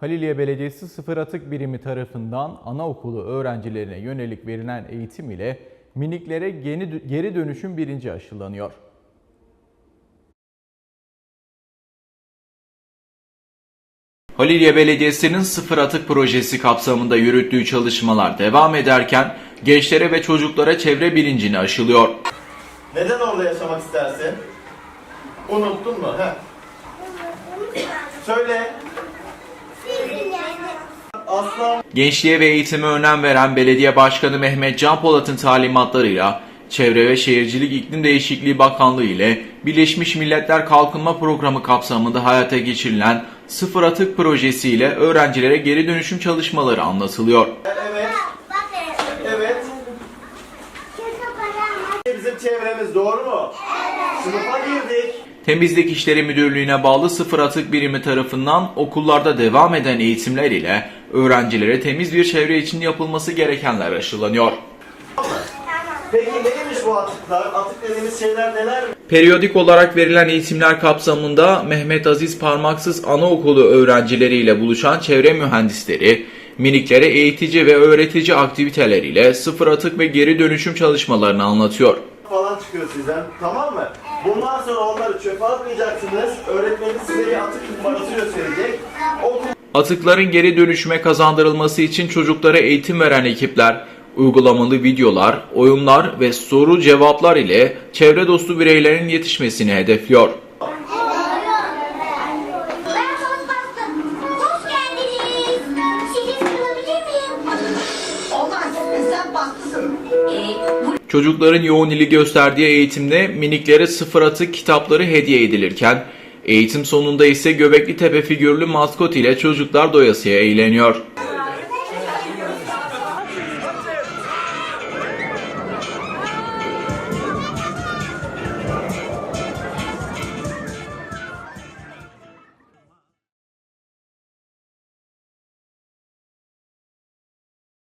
Haliliye Belediyesi Sıfır Atık Birimi tarafından anaokulu öğrencilerine yönelik verilen eğitim ile miniklere geri, geri dönüşüm bilinci aşılanıyor. Halilye Belediyesi'nin sıfır atık projesi kapsamında yürüttüğü çalışmalar devam ederken gençlere ve çocuklara çevre bilincini aşılıyor. Neden orada yaşamak istersin? Unuttun mu? Heh. Söyle. Aslan. Gençliğe ve eğitime önem veren Belediye Başkanı Mehmet Can Polat'ın talimatlarıyla Çevre ve Şehircilik İklim Değişikliği Bakanlığı ile Birleşmiş Milletler Kalkınma Programı kapsamında hayata geçirilen sıfır atık projesiyle öğrencilere geri dönüşüm çalışmaları anlatılıyor. Evet. Evet. Bizim çevremiz doğru mu? Sınıfa girdik. Temizlik İşleri Müdürlüğü'ne bağlı sıfır atık birimi tarafından okullarda devam eden eğitimler ile öğrencilere temiz bir çevre için yapılması gerekenler aşılanıyor. Peki neymiş bu atıklar? Atık dediğimiz şeyler neler? Periyodik olarak verilen eğitimler kapsamında Mehmet Aziz Parmaksız Anaokulu öğrencileriyle buluşan çevre mühendisleri, miniklere eğitici ve öğretici aktiviteler ile sıfır atık ve geri dönüşüm çalışmalarını anlatıyor. Falan çıkıyor sizden. Tamam mı? Bundan sonra onları çöpe atmayacaksınız. Öğretmeniniz size bir atık numarası gösterecek. Atıkların geri dönüşüme kazandırılması için çocuklara eğitim veren ekipler, uygulamalı videolar, oyunlar ve soru cevaplar ile çevre dostu bireylerin yetişmesini hedefliyor. Çocukların yoğun ilgi gösterdiği eğitimde miniklere sıfır atık kitapları hediye edilirken, eğitim sonunda ise Göbekli Tepe figürlü maskot ile çocuklar doyasıya eğleniyor.